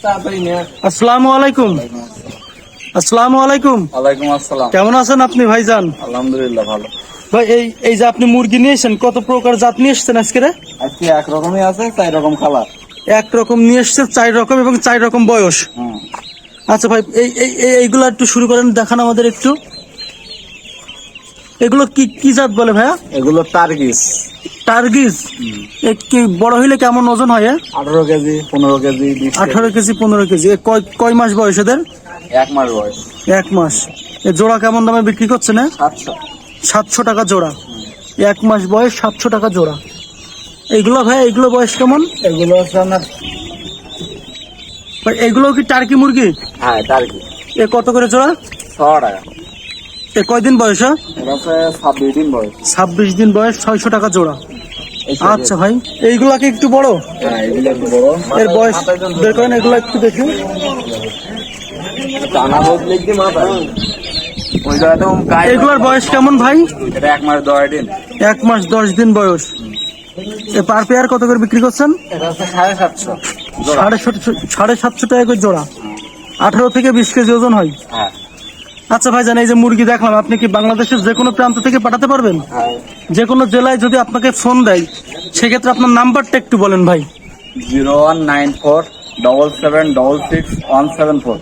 আসসালামু আলাইকুম। আসসালামু আলাইকুম। ওয়ালাইকুম আসসালাম। কেমন আছেন আপনি ভাইজান? আলহামদুলিল্লাহ ভালো। ভাই এই এই যে আপনি মুরগি নিয়ে এসেছেন কত প্রকার জাত নিয়ে এসেছেন আজকে রে? আজকে একরকমই আছে চার রকম খাবার এক রকম নিয়ে এসছে চার রকম এবং চার রকম বয়স। আচ্ছা ভাই এই এই এই- এইগুলো একটু শুরু করেন দেখান আমাদের একটু। এগুলো কি কি জাত বলে ভাইয়া? এগুলো টার্গিস। টার্গিস কি বড় হইলে কেমন ওজন হয়? আঠারো কেজি পনেরো কেজি আঠারো কেজি পনেরো কেজি। কয় কয় মাস বয়স এদের? এক মাস বয়স। এক মাস। এ জোড়া কেমন দামে বিক্রি করছে না সাতশো। সাতশো টাকা জোড়া। এক মাস বয়স সাতশো টাকা জোড়া। এইগুলো ভাই এইগুলো বয়স কেমন? এগুলো আপনার ভাই, এইগুলো কি টার্কি মুরগি? হ্যাঁ টার্গি এ কত করে জোড়া? ছ টাকা। কয়দিন বয়স? ছাব্বিশ দিন বয়স। ছাব্বিশ দিন বয়স ছয়শো টাকা জোড়া। আচ্ছা ভাই এইগুলা কি একটু বড়? হ্যাঁ একটু বড়। এর বয়স বের করেন এগুলো একটু দেখি। টানা বদলে কি মাথা ওই জায়গাতে গায়ে এগুলার বয়স কেমন ভাই? এক মাস দশ দিন। এক মাস দশ দিন বয়স। এ পার পেয়ার কত করে বিক্রি করছেন? সাড়ে সাতশো। সাড়ে সাতশো সাড়ে সাতশো টাকা করে জোড়া। আঠারো থেকে বিশ কেজি ওজন হয়। হ্যাঁ। আচ্ছা ভাই জান এই যে মুরগি দেখলাম আপনি কি বাংলাদেশের যে কোনো প্রান্ত থেকে পাঠাতে পারবেন? হ্যাঁ। যে কোনো জেলায় যদি আপনাকে ফোন দেয় সেক্ষেত্রে আপনার নাম্বারটা একটু বলেন ভাই। Zero one nine four double seven double six one seven four.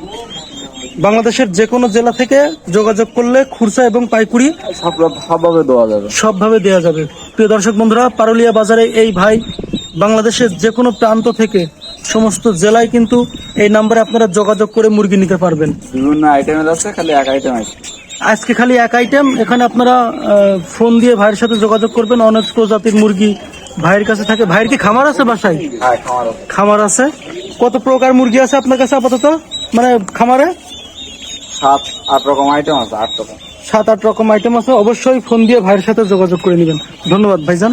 বাংলাদেশের যে কোনো জেলা থেকে যোগাযোগ করলে খুরসা এবং পাইকুড়ি সব সবভাবে দেওয়া যাবে। সবভাবে দেওয়া যাবে। প্রিয় দর্শক বন্ধুরা পারুলিয়া বাজারে এই ভাই বাংলাদেশের যে কোনো প্রান্ত থেকে সমস্ত জেলায় কিন্তু এই নাম্বারে আপনারা যোগাযোগ করে মুরগি নিতে পারবেন। বিভিন্ন আইটেমের আছে খালি এক আইটেম আছে। আজকে খালি এক আইটেম এখানে আপনারা ফোন দিয়ে ভাইয়ের সাথে যোগাযোগ করবেন অনেক প্রজাতির মুরগি ভাইয়ের কাছে থাকে। ভাইয়ের কি খামার আছে বাসায়? হ্যাঁ খামার আছে। খামার আছে। কত প্রকার মুরগি আছে আপনার কাছে আপাতত? মানে খামারে? সাত আট রকম আইটেম আছে আট রকম। সাত আট রকম আইটেম আছে। অবশ্যই ফোন দিয়ে ভাইয়ের সাথে যোগাযোগ করে নেবেন। ধন্যবাদ ভাইজান।